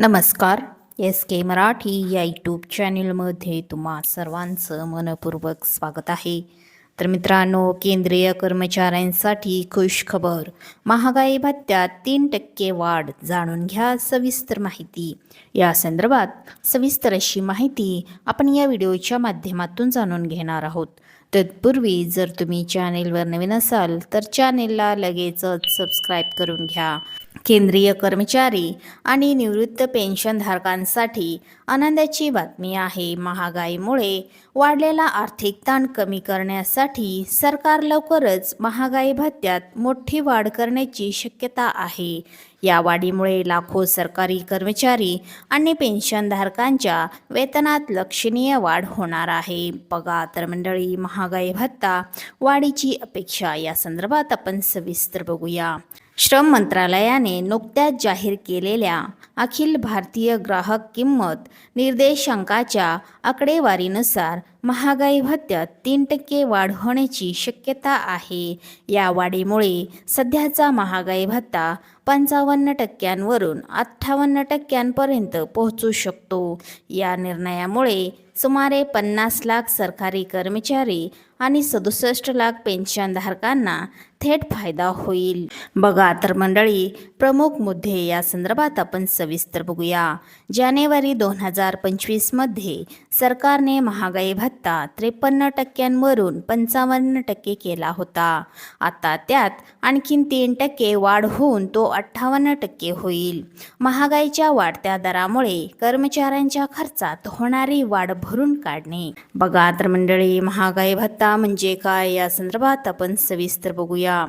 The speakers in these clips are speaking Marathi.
नमस्कार. एस के मराठी या यूट्यूब चॅनलमध्ये तुम्हा सर्वांचं मनपूर्वक स्वागत आहे. तर मित्रांनो केंद्रीय कर्मचाऱ्यांसाठी खुश खबर महागाई भत्त्यात तीन टक्के वाढ जाणून घ्या सविस्तर माहिती. या संदर्भात सविस्तर अशी माहिती आपण या व्हिडिओच्या माध्यमातून जाणून घेणार आहोत. तत्पूर्वी जर तुम्ही चॅनेलवर नवीन असाल तर चॅनेलला लगेचच सबस्क्राईब करून घ्या. केंद्रीय कर्मचारी आणि निवृत्त पेन्शनधारकांसाठी आनंदाची बातमी आहे. महागाईमुळे वाढलेला आर्थिक ताण कमी करण्यासाठी सरकार लवकरच महागाई भत्त्यात मोठी वाढ करण्याची शक्यता आहे. या वाढीमुळे लाखो सरकारी कर्मचारी आणि पेन्शनधारकांच्या वेतनात लक्षणीय वाढ होणार आहे. बघा तर मंडळी महागाई भत्ता वाढीची अपेक्षा या संदर्भात आपण सविस्तर बघूया. श्रम मंत्रालयाने नुकत्याच जाहीर केलेल्या अखिल भारतीय ग्राहक किंमत निर्देशांकाच्या आकडेवारीनुसार महागाई भत्त्यात तीन टक्के वाढ होण्याची शक्यता आहे. या वाढीमुळे सध्याचा महागाई भत्ता पंचावन्न टक्क्यांवरून अठ्ठावन्न टक्क्यांपर्यंत पोहोचू शकतो. या निर्णयामुळे सुमारे पन्नास लाख सरकारी कर्मचारी आणि सदुसष्ट लाख पेन्शनधारकांना थेट फायदा होईल. बघा तर मंडळी प्रमुख मुद्दे या संदर्भात आपण सविस्तर बघूया. जानेवारी दोन हजार पंचवीसमध्ये सरकारने महागाई भत्ता त्रेपन्न टक्क्यांवरून पंचावन्न टक्के केला होता. आता त्यात आणखीन तीन टक्के वाढ होऊन तो अठ्ठावन्न टक्के होईल. महागाईच्या वाढत्या दरामुळे कर्मचाऱ्यांच्या खर्चात होणारी वाढ भरून काढणे. बघा तर मंडळी महागाई भत्ता म्हणजे काय? या संदर्भात आपण सविस्तर बघूया.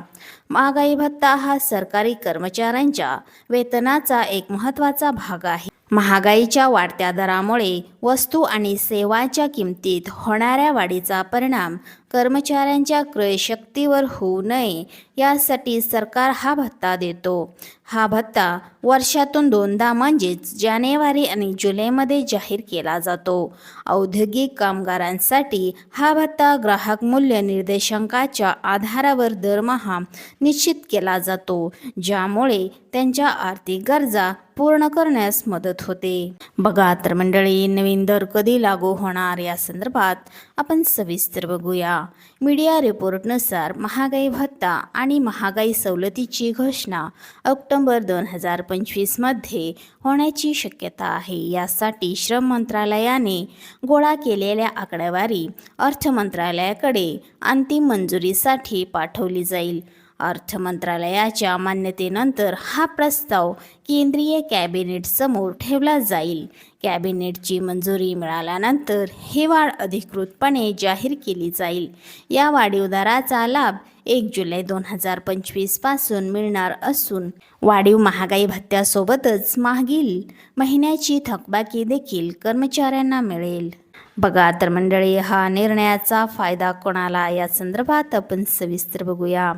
महागाई भत्ता हा सरकारी कर्मचाऱ्यांच्या वेतनाचा एक महत्त्वाचा भाग आहे. महागाईच्या वाढत्या दरामुळे वस्तू आणि सेवाच्या किमतीत होणाऱ्या वाढीचा परिणाम कर्मचाऱ्यांच्या क्रयशक्तीवर होऊ नये यासाठी सरकार हा भत्ता देतो. हा भत्ता वर्षातून दोनदा म्हणजेच जानेवारी आणि जुलैमध्ये जाहीर केला जातो. औद्योगिक कामगारांसाठी हा भत्ता ग्राहक मूल्य निर्देशांकाच्या आधारावर दरमहा निश्चित केला जातो ज्यामुळे त्यांच्या आर्थिक गरजा पूर्ण करण्यास मदत होते. बघा तर मंडळी नवीन दर कधी लागू होणार या संदर्भात आपण सविस्तर बघूया. मीडिया रिपोर्टनुसार महागाई भत्ता आणि महागाई सवलतीची घोषणा ऑक्टोबर दोन हजार पंचवीसमध्ये होण्याची शक्यता आहे. यासाठी श्रम मंत्रालयाने गोळा केलेल्या आकडेवारी अर्थ मंत्रालयाकडे अंतिम मंजुरीसाठी पाठवली जाईल. अर्थ मंत्रालयाच्या मान्यतेनंतर हा प्रस्ताव केंद्रीय कॅबिनेटसमोर ठेवला जाईल. कॅबिनेटची मंजुरी मिळाल्यानंतर ही वाढ अधिकृतपणे जाहीर केली जाईल. या वाढीव दराचा लाभ एक जुलै दोन हजार पंचवीसपासून मिळणार असून वाढीव महागाई भत्त्यासोबतच मागील महिन्याची थकबाकी देखील कर्मचाऱ्यांना मिळेल. बघा तर मंडळी हा निर्णयाचा फायदा कोणाला या संदर्भात आपण सविस्तर बघूया.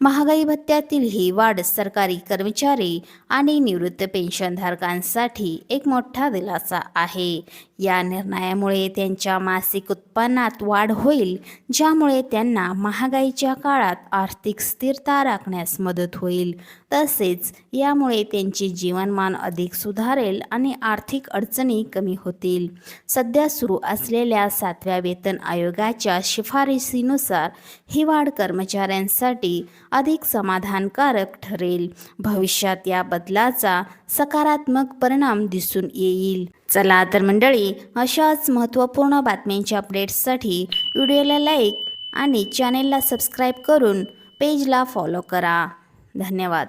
महागाई भत्त्यातील ही वाढ सरकारी कर्मचारी आणि निवृत्त पेन्शनधारकांसाठी एक मोठा दिलासा आहे. या निर्णयामुळे त्यांच्या मासिक उत्पन्नात वाढ होईल ज्यामुळे त्यांना महागाईच्या काळात आर्थिक स्थिरता राखण्यास मदत होईल. तसेच यामुळे त्यांचे जीवनमान अधिक सुधारेल आणि आर्थिक अडचणी कमी होतील. सध्या सुरू असलेल्या सातव्या वेतन आयोगाच्या शिफारसीनुसार ही वाढ कर्मचाऱ्यांसाठी अधिक समाधानकारक ठरेल. भविष्यात या बदलाचा सकारात्मक परिणाम दिसून येईल. चला तर मंडळी अशाच महत्त्वपूर्ण बातम्यांच्या अपडेट्ससाठी व्हिडिओला लाईक आणि चॅनेलला सबस्क्राईब करून पेजला फॉलो करा. धन्यवाद.